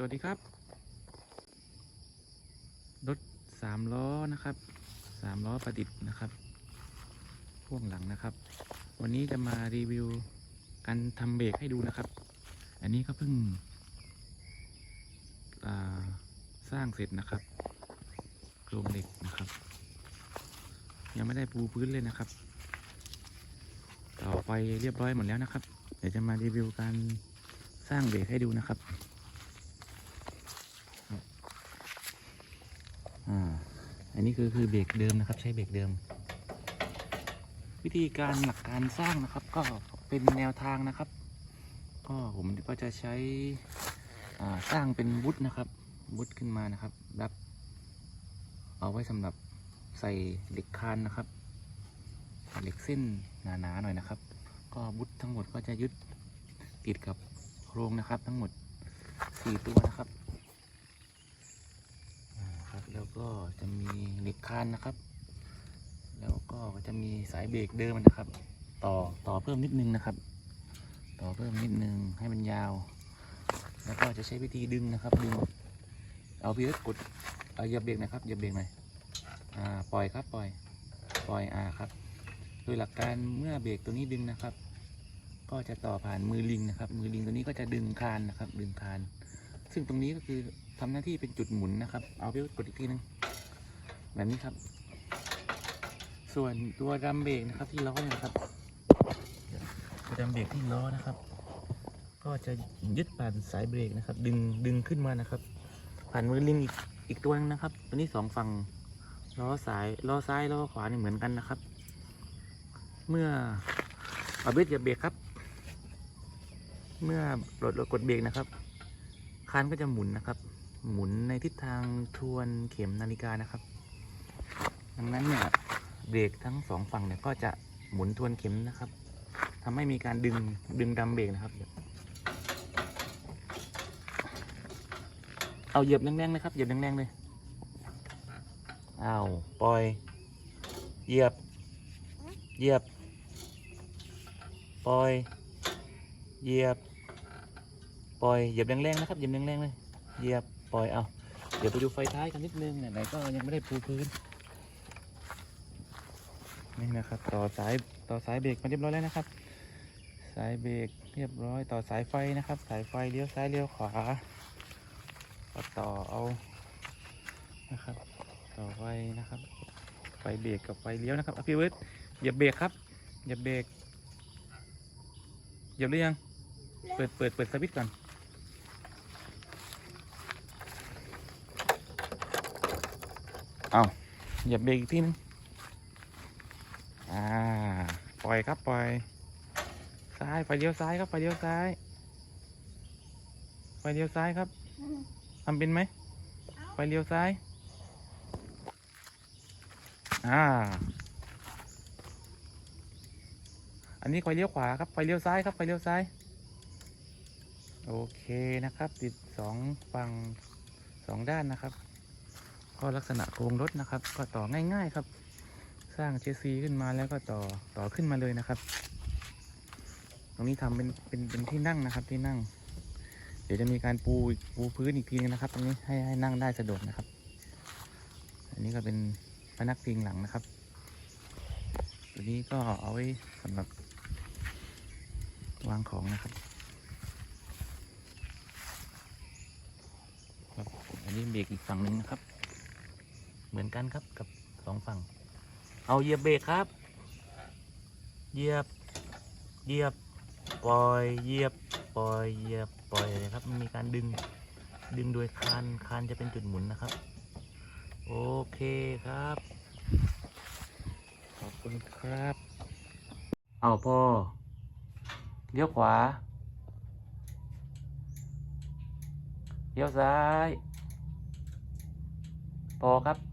สวัสดีครับ รถสามล้อนะครับสามล้อประดิษฐ์นะครับพ่วงหลังนะครับ วันนี้จะมารีวิวการทำเบรกให้ดูนะครับ อันนี้ก็เพิ่งสร้างเสร็จนะครับโครงเหล็กนะครับ ยังไม่ได้ปูพื้นเลยนะครับ ต่อไปเรียบร้อยหมดแล้วนะครับ เดี๋ยวจะมารีวิวการสร้างเบรกให้ดูนะครับ อ่า อันนี้คือคือเบรกเดิมนะครับ ใช้เบรกเดิม วิธีการหลักการสร้างนะครับ ก็เป็นแนวทางนะครับ ก็ผมก็จะใช้สร้างเป็นวุฒนะครับวุฒขึ้นมานะครับรับ เอาไว้สำหรับใส่เหล็กคานนะครับเหล็กเส้นหนาๆหน่อยนะครับ ก็วุฒทั้งหมดก็จะยึดติดกับโครงนะครับ ทั้งหมดสี่ตัวนะครับ อ่าครับแล้ว ก็จะมีเหล็กคานนะครับ แล้วก็จะมีสายเบรกเดิมนะครับ ต่อต่อเพิ่มนิดนึงนะครับ ต่อเพิ่มนิดนึงให้มันยาว แล้วก็จะใช้วิธีดึงนะครับ ดึง เอาพี่เอิร์ธกดเอาเหยียบเบรกนะครับเหยียบเบรกหน่อยอ่าปล่อยครับปล่อยปล่อยอ่าครับ โดยหลักการเมื่อเบรกตัวนี้ดึงนะครับ ก็จะต่อผ่านมือลิงนะครับ มือลิงตัวนี้ก็จะดึงคานนะครับ ดึงคาน ซึ่งตรงนี้ก็คือ ทำหน้าที่เป็นจุดหมุนนะครับ เอาไปกดอีกทีหนึงแบบนี้ครับ ส่วนตัวดัมเบรกนะครับที่ล้อเนี่ยนะครับตัวดัมเบรกที่ล้อนะครับ ก็จะยึดผ่านสายเบรกนะครับ ดึงดึงขึ้นมานะครับ ผ่านมือลิงอีกอีกตัวนึงนะครับ ตัวนี้สองฝั่งล้อสายล้อซ้ายล้อขวานี่เหมือนกันนะครับ เมื่อเอาเบรกอย่าเบรกครับ เมื่อปลดกดเบรกนะครับคานก็จะหมุนนะครับ หมุนในทิศทางทวนเข็มนาฬิกานะครับ ดังนั้นเนี่ยเบรกทั้งสองฝั่งเนี่ยก็จะหมุนทวนเข็มนะครับทำให้มีการดึงดึงดัมเบรกนะครับ เอาเหยียบแรงๆเลยครับเหยียบแรงๆเลยเอาปล่อย เหยียบ เหยียบ ปล่อย เหยียบ ปล่อย เหยียบแรงๆนะครับ เหยียบแรงๆเลย เหยียบ ปล่อยเอา เดี๋ยวไปดูไฟท้ายกันนิดนึงไหนๆก็ยังไม่ได้ปูพื้น นี่นะครับต่อสายต่อสายเบรกมาเรียบร้อยแล้วนะครับ สายเบรกเรียบร้อยต่อสายไฟนะครับ สายไฟเลี้ยวซ้ายเลี้ยวขวาก็ต่อเอานะครับ ต่อไฟนะครับไฟเบรกกับไฟเลี้ยวนะครับอพี่เวิร์ดเหยียบเบรกครับเหยียบเบรกเหยียบหรือยังเปิดเปิดเปิดสวิตช์ก่อน เอาเหยียบเบรกอีกทีนึงอ่าปล่อยครับปล่อยซ้ายไฟเลี้ยวซ้ายครับไฟเลี้ยวซ้ายไฟเลี้ยวซ้ายครับทำเป็นไหมไฟเลี้ยวซ้ายอ่าอันนี้ไฟเลี้ยวขวาครับไฟเลี้ยวซ้ายครับไฟเลี้ยวซ้ายโอเคนะครับ ติดสองฝั่งสองด้านนะครับ ก็ลักษณะโครงรถนะครับ ก็ต่อง่าย ๆครับ สร้างเชสซีขึ้นมาแล้วก็ต่อต่อขึ้นมาเลยนะครับ ตรงนี้ทำเป็นเป็นเป็นที่นั่งนะครับที่นั่ง เดี๋ยวจะมีการปูปูพื้นอีกทีนึงนะครับ ตรงนี้ให้ให้นั่งได้สะดวกนะครับ อันนี้ก็เป็นพนักพิงหลังนะครับ ตัวนี้ก็เอาไว้สำหรับวางของนะครับครับอันนี้เบรกอีกฝั่งหนึ่งนะครับ เหมือนกันครับกับสองฝั่ง เอาเหยียบเบรกครับ เหยียบ เหยียบ ปล่อย เหยียบ ปล่อย เหยียบ ปล่อยนะครับ มีการดึง ดึงโดยคาน คานจะเป็นจุดหมุนนะครับ โอเคครับ ขอบคุณครับ เอาพอ เลี้ยวขวา เลี้ยวซ้าย พอครับ